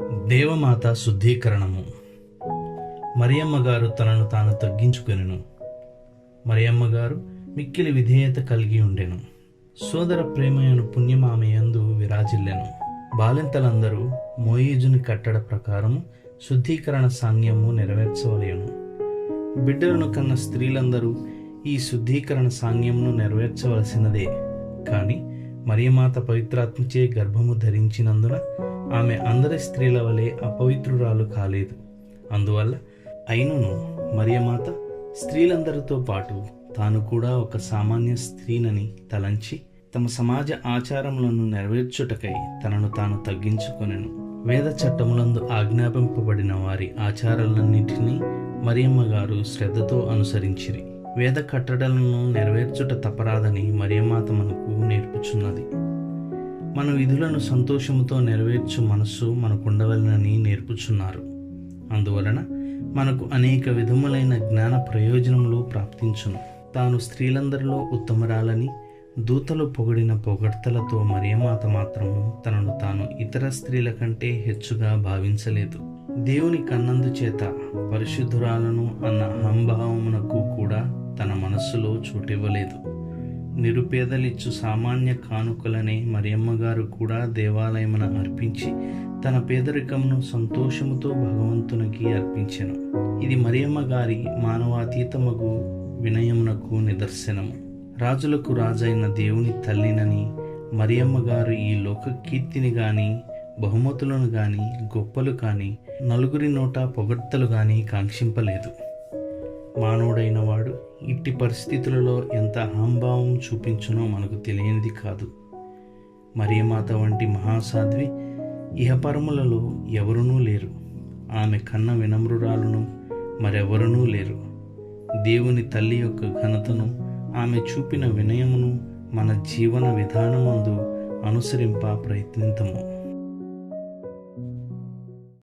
దేవమాత శుద్ధీకరణము. మరియమ్మ గారు తనను తాను తగ్గించుకొనెను. మరియమ్మ గారు మిక్కిలి విధేయత కలిగి ఉండెను. సోదర ప్రేమయను పుణ్యమామయందు విరాజిల్లెను. బాలింతలందరూ మోయేజుని కట్టడ ప్రకారము శుద్ధీకరణ సాంగ్యము నెరవేర్చవలేను. బిడ్డలను కన్న స్త్రీలందరూ ఈ శుద్ధీకరణ సాంగ్యమును నెరవేర్చవలసినదే. కానీ మరియమాత పవిత్రాత్మచే గర్భము ధరించినందున ఆమె అందరి స్త్రీల వలె అపవిత్రురాలు కాలేదు. అందువల్ల అయినను మరియమాత స్త్రీలందరితో పాటు తాను కూడా ఒక సామాన్య స్త్రీనని తలంచి తమ సమాజ ఆచారములను నెరవేర్చుటకై తనను తాను తగ్గించుకొనెను. వేద చట్టములందు ఆజ్ఞాపింపబడిన వారి ఆచారాలన్నింటినీ మరియమ్మ గారు శ్రద్ధతో అనుసరించిరి. వేద కట్టడలను నెరవేర్చుట తపరాదని మరియమాత మనకు నేర్పుచున్నది. మన విధులను సంతోషముతో నెరవేర్చు మనస్సు మనకుండవలనని నేర్పుచున్నారు. అందువలన మనకు అనేక విధములైన జ్ఞాన ప్రయోజనములు ప్రాప్తించును. తాను స్త్రీలందరిలో ఉత్తమరాలని దూతలు పొగిడిన పొగడ్తలతో మరియమాత మాత్రము తనను తాను ఇతర స్త్రీల కంటే హెచ్చుగా భావించలేదు. దేవుని కన్నందు చేత పరిశుద్ధురాలను అన్న అహంభావమునకు మనస్సులో చోటివ్వలేదు. నిరుపేదలిచ్చు సామాన్య కానుకలనే మరియమ్మ గారు కూడా దేవాలయమున అర్పించి తన పేదరికమును సంతోషముతో భగవంతునికి అర్పించెను. ఇది మరియమ్మ గారి మానవాతీతమగు వినయమునకు నిదర్శనము. రాజులకు రాజైన దేవుని తల్లినని మరియమ్మ గారు ఈ లోక కీర్తిని గాని బహుమతులను గాని గొప్పలు కానీ నలుగురి నోట పొగడ్తలు కానీ కాంక్షింపలేదు. మానవుడైన వాడు ఇట్టి పరిస్థితులలో ఎంత అహంభావం చూపించునో మనకు తెలియనిది కాదు. మరియమాత వంటి మహాసాధ్వి ఇహపరములలో ఎవరునూ లేరు. ఆమె కన్న వినమ్రురాలను మరెవరునూ లేరు. దేవుని తల్లి యొక్క ఘనతను ఆమె చూపిన వినయమును మన జీవన విధానమందు అనుసరింప ప్రయత్నింతము.